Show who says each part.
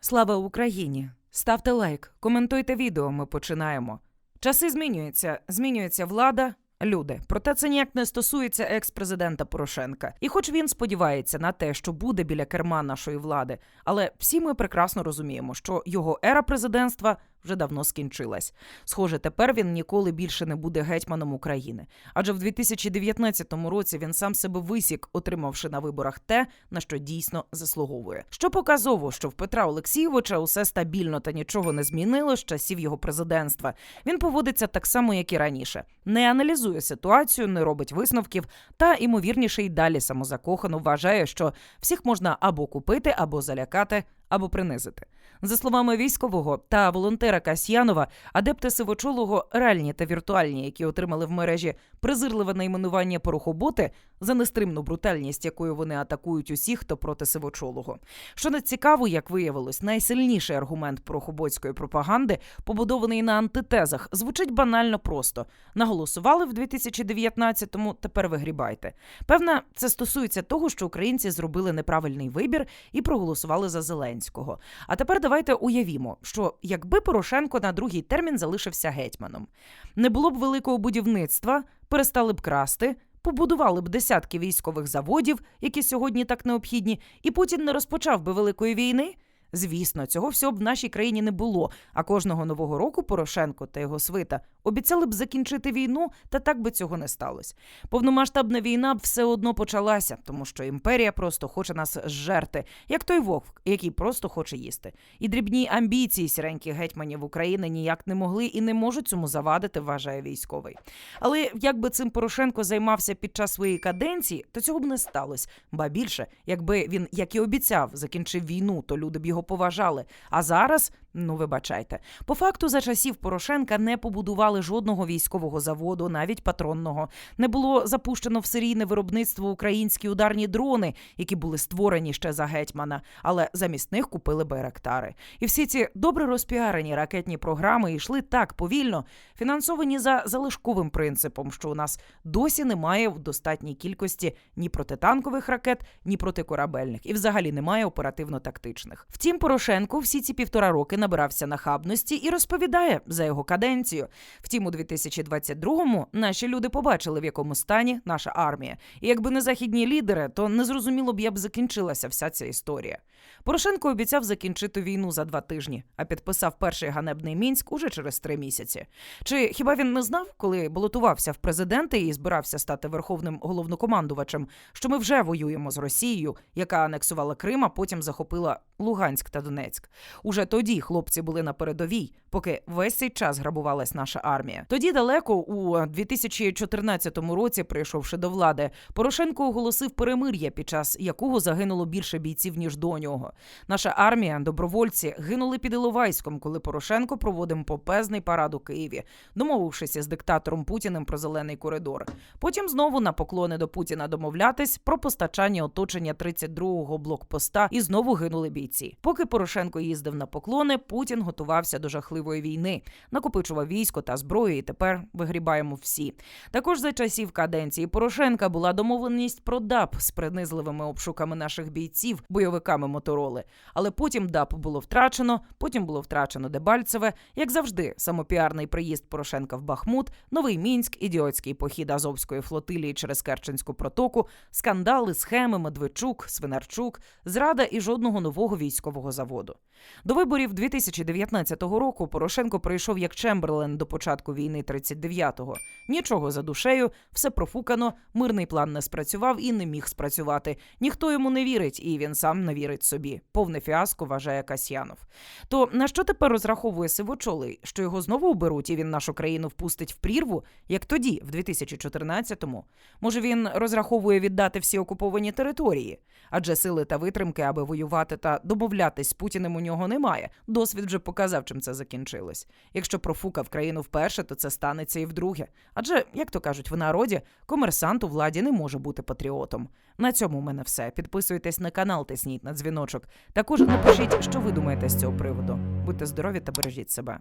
Speaker 1: Слава Україні! Ставте лайк, коментуйте відео. Ми починаємо. Часи змінюються, змінюється влада. Люди, проте це ніяк не стосується екс-президента Порошенка. І хоч він сподівається на те, що буде біля керма нашої влади, але всі ми прекрасно розуміємо, що його ера президентства вже давно скінчилась. Схоже, тепер він ніколи більше не буде гетьманом України. Адже в 2019 році він сам себе висік, отримавши на виборах те, на що дійсно заслуговує. Що показово, що в Петра Олексійовича усе стабільно та нічого не змінило з часів його президентства. Він поводиться так само, як і раніше, не аналізує ситуацію, не робить висновків та імовірніше й далі самозакохано вважає, що всіх можна або купити, або залякати, або принизити. За словами військового та волонтера Касьянова, адепти сивочолого реальні та віртуальні, які отримали в мережі презирливе найменування порохоботи за нестримну брутальність, якою вони атакують усіх, хто проти сивочолого. Що не цікаво, як виявилось, найсильніший аргумент порохоботської пропаганди, побудований на антитезах, звучить банально просто: наголосували в 2019-му, тепер вигрібайте. Певна, це стосується того, що українці зробили неправильний вибір і проголосували за Зеленського. А тепер давайте уявімо, що якби Порошенко на другий термін залишився гетьманом, не було б великого будівництва, перестали б красти. Побудували б десятки військових заводів, які сьогодні так необхідні, і Путін не розпочав би великої війни. Звісно, цього всього б в нашій країні не було. А кожного нового року Порошенко та його свита обіцяли б закінчити війну, та так би цього не сталося. Повномасштабна війна б все одно почалася, тому що імперія просто хоче нас зжерти, як той вовк, який просто хоче їсти. І дрібні амбіції сіреньких гетьманів України ніяк не могли і не можуть цьому завадити, вважає військовий. Але якби цим Порошенко займався під час своєї каденції, то цього б не сталося. Ба більше, якби він, як і обіцяв, закінчив війну, то люди б його поважали. А зараз. Ну, вибачайте, по факту за часів Порошенка не побудували жодного військового заводу, навіть патронного. Не було запущено в серійне виробництво українські ударні дрони, які були створені ще за гетьмана, але замість них купили байрактари. І всі ці добре розпіарені ракетні програми йшли так повільно, фінансовані за залишковим принципом, що у нас досі немає в достатній кількості ні протитанкових ракет, ні протикорабельних, і взагалі немає оперативно-тактичних. Втім, Порошенко всі ці півтора роки набирався нахабності і розповідає за його каденцію. Втім, у 2022-му наші люди побачили, в якому стані наша армія. І якби не західні лідери, то незрозуміло б, як закінчилася вся ця історія. Порошенко обіцяв закінчити війну за два тижні, а підписав перший ганебний мінськ уже через три місяці. Чи хіба він не знав, коли балотувався в президенти і збирався стати верховним головнокомандувачем, що ми вже воюємо з Росією, яка анексувала Крим, а потім захопила Луганськ та Донецьк? Уже тоді хлопці були на передовій, поки весь цей час грабувалась наша армія. Тоді далеко у 2014 році, прийшовши до влади, Порошенко оголосив перемир'я, під час якого загинуло більше бійців ніж до нього. Наша армія, добровольці, гинули під Іловайськом, коли Порошенко проводив попезний парад у Києві, домовившись з диктатором Путіним про зелений коридор. Потім знову на поклони до Путіна домовлятись про постачання оточення 32-го блокпоста, і знову гинули бійці. Поки Порошенко їздив на поклони, Путін готувався до жахливої війни, накопичував військо та зброю. І тепер вигрібаємо всі. Також за часів каденції Порошенка була домовленість про ДАП з принизливими обшуками наших бійців, бойовиками мотороли. Але потім ДАП було втрачено, потім було втрачено Дебальцеве. Як завжди, самопіарний приїзд Порошенка в Бахмут, новий мінськ, ідіотський похід Азовської флотилії через Керченську протоку, скандали, схеми, Медведчук, Свинарчук, зрада і жодного нового військового заводу. До виборів 2019 року Порошенко прийшов як Чемберлен до початку війни 39-го. Нічого за душею, все профукано, мирний план не спрацював і не міг спрацювати. Ніхто йому не вірить, і він сам не вірить собі. Повне фіаско вважає Касьянов. То на що тепер розраховує Сивочолий? Що його знову оберуть і він нашу країну впустить в прірву, як тоді, в 2014-му? Може, він розраховує віддати всі окуповані території? Адже сили та витримки, аби воювати та домовлятись з Путіним у нього немає. Досвід вже показав, чим це закінчилось. Якщо профукав країну вперше, то це станеться і вдруге. Адже, як то кажуть в народі, комерсант у владі не може бути патріотом. На цьому у мене все. Підписуйтесь на канал, тисніть на дзвіночок. Також напишіть, що ви думаєте з цього приводу. Будьте здорові та бережіть себе.